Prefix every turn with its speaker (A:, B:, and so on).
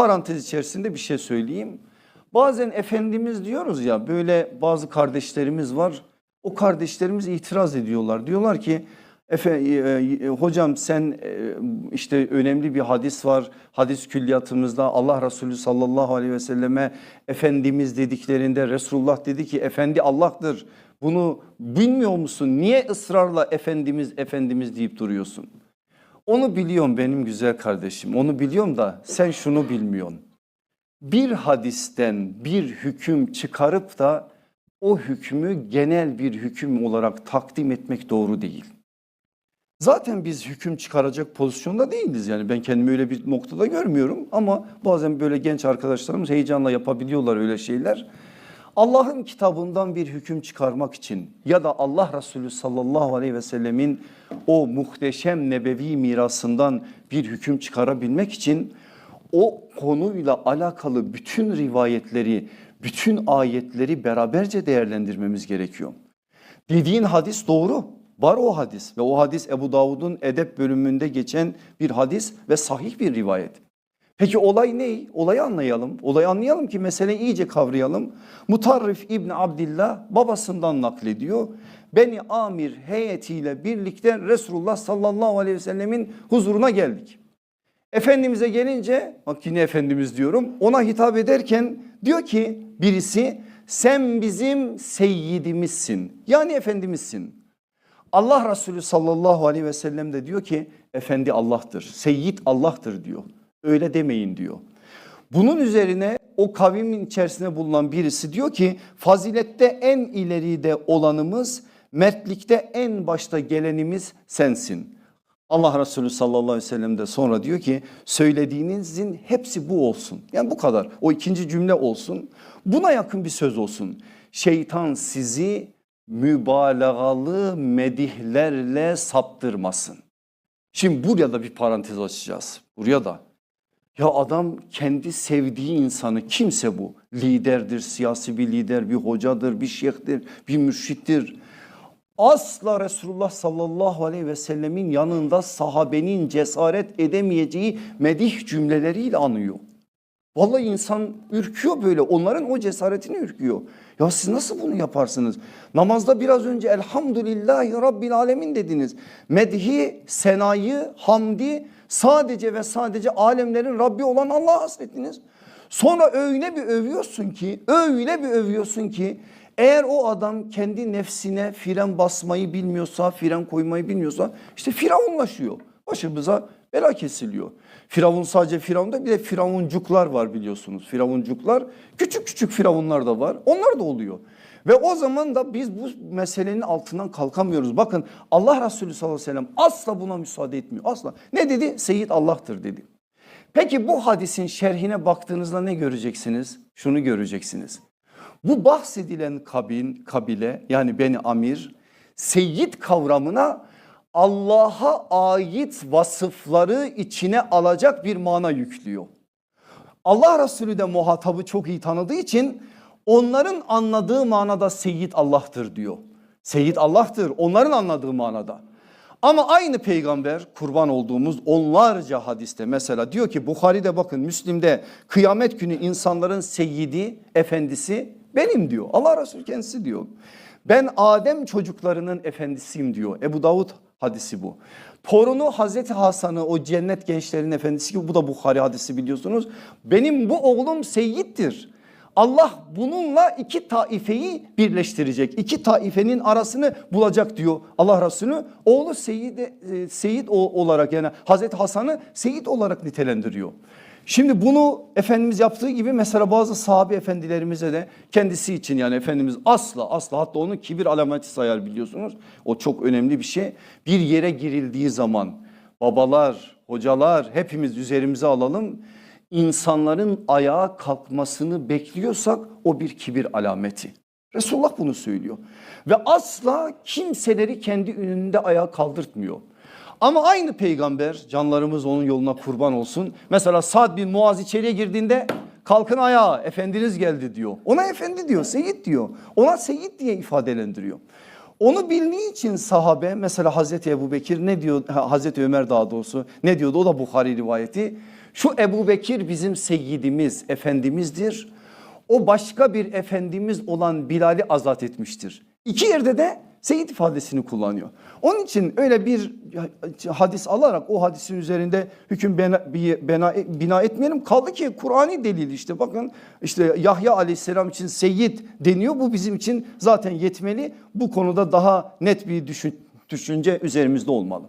A: parantez içerisinde bir şey söyleyeyim. Bazen Efendimiz diyoruz ya böyle bazı kardeşlerimiz var. O kardeşlerimiz itiraz ediyorlar. Diyorlar ki Efe, e, e, hocam sen e, işte önemli bir hadis var. Hadis külliyatımızda Allah Resulü sallallahu aleyhi ve selleme Efendimiz dediklerinde Resulullah dedi ki Efendi Allah'tır. Bunu bilmiyor musun? Niye ısrarla Efendimiz Efendimiz deyip duruyorsun? Onu biliyorum benim güzel kardeşim. Onu biliyorum da sen şunu bilmiyorsun. Bir hadisten bir hüküm çıkarıp da o hükmü genel bir hüküm olarak takdim etmek doğru değil. Zaten biz hüküm çıkaracak pozisyonda değiliz yani ben kendimi öyle bir noktada görmüyorum ama bazen böyle genç arkadaşlarımız heyecanla yapabiliyorlar öyle şeyler. Allah'ın kitabından bir hüküm çıkarmak için ya da Allah Resulü sallallahu aleyhi ve sellemin o muhteşem nebevi mirasından bir hüküm çıkarabilmek için o konuyla alakalı bütün rivayetleri, bütün ayetleri beraberce değerlendirmemiz gerekiyor. Dediğin hadis doğru. Var o hadis ve o hadis Ebu Davud'un edep bölümünde geçen bir hadis ve sahih bir rivayet. Peki olay ne? Olayı anlayalım. Olayı anlayalım ki meseleyi iyice kavrayalım. Mutarrif İbni Abdillah babasından naklediyor. Beni Amir heyetiyle birlikte Resulullah sallallahu aleyhi ve sellemin huzuruna geldik. Efendimiz'e gelince bak yine Efendimiz diyorum ona hitap ederken diyor ki birisi sen bizim seyyidimizsin yani Efendimizsin. Allah Resulü sallallahu aleyhi ve sellem de diyor ki efendi Allah'tır seyyid Allah'tır diyor öyle demeyin diyor. Bunun üzerine o kavimin içerisinde bulunan birisi diyor ki fazilette en ileride olanımız mertlikte en başta gelenimiz sensin. Allah Resulü sallallahu aleyhi ve sellem de sonra diyor ki söylediğinizin hepsi bu olsun. Yani bu kadar o ikinci cümle olsun buna yakın bir söz olsun. Şeytan sizi mübalağalı medihlerle saptırmasın. Şimdi buraya da bir parantez açacağız. Buraya da ya adam kendi sevdiği insanı kimse bu liderdir, siyasi bir lider, bir hocadır, bir şeyhtir, bir mürşittir. Asla Resulullah sallallahu aleyhi ve sellemin yanında sahabenin cesaret edemeyeceği medih cümleleriyle anıyor. Vallahi insan ürküyor böyle onların o cesaretini ürküyor. Ya siz nasıl bunu yaparsınız? Namazda biraz önce elhamdülillahi rabbil alemin dediniz. Medhi, senayı, hamdi sadece ve sadece alemlerin Rabbi olan Allah'a hasrettiniz. Sonra öyle bir övüyorsun ki öyle bir övüyorsun ki eğer o adam kendi nefsine fren basmayı bilmiyorsa fren koymayı bilmiyorsa işte firavunlaşıyor. Başımıza bela kesiliyor. Firavun sadece Firavun'da bir de Firavunçuklar var biliyorsunuz. Firavunçuklar küçük küçük Firavunlar da var. Onlar da oluyor. Ve o zaman da biz bu meselenin altından kalkamıyoruz. Bakın Allah Resulü sallallahu aleyhi ve sellem asla buna müsaade etmiyor. Asla. Ne dedi? Seyyid Allah'tır dedi. Peki bu hadisin şerhine baktığınızda ne göreceksiniz? Şunu göreceksiniz. Bu bahsedilen kabin, kabile yani Beni Amir seyyid kavramına Allah'a ait vasıfları içine alacak bir mana yüklüyor. Allah Resulü de muhatabı çok iyi tanıdığı için onların anladığı manada seyyid Allah'tır diyor. Seyyid Allah'tır onların anladığı manada. Ama aynı peygamber kurban olduğumuz onlarca hadiste mesela diyor ki Bukhari'de bakın Müslim'de kıyamet günü insanların seyyidi efendisi benim diyor. Allah Resulü kendisi diyor. Ben Adem çocuklarının efendisiyim diyor. Ebu Davud hadisi bu. Torunu Hazreti Hasan'ı o cennet gençlerin efendisi gibi bu da Bukhari hadisi biliyorsunuz. Benim bu oğlum seyyittir. Allah bununla iki taifeyi birleştirecek. İki taifenin arasını bulacak diyor Allah Resulü. Oğlu Seyyid, e, Seyyid olarak yani Hazreti Hasan'ı Seyyid olarak nitelendiriyor. Şimdi bunu Efendimiz yaptığı gibi mesela bazı sahabe efendilerimize de kendisi için yani Efendimiz asla asla hatta onu kibir alameti sayar biliyorsunuz. O çok önemli bir şey. Bir yere girildiği zaman babalar, hocalar hepimiz üzerimize alalım. İnsanların ayağa kalkmasını bekliyorsak o bir kibir alameti. Resulullah bunu söylüyor. Ve asla kimseleri kendi önünde ayağa kaldırtmıyor. Ama aynı peygamber canlarımız onun yoluna kurban olsun. Mesela Sad bin Muaz içeriye girdiğinde kalkın ayağa efendiniz geldi diyor. Ona efendi diyor seyit diyor. Ona seyit diye ifadelendiriyor. Onu bildiği için sahabe mesela Hazreti Ebu Bekir ne diyor Hazreti Ömer daha doğrusu ne diyordu o da Bukhari rivayeti. Şu Ebu Bekir bizim seyyidimiz, efendimizdir. O başka bir efendimiz olan Bilal'i azat etmiştir. İki yerde de seyit ifadesini kullanıyor. Onun için öyle bir hadis alarak o hadisin üzerinde hüküm bena, bi- bena- bina etmeyelim. Kaldı ki Kur'an'i delil işte bakın işte Yahya aleyhisselam için seyyid deniyor. Bu bizim için zaten yetmeli. Bu konuda daha net bir düşün, düşünce üzerimizde olmalı.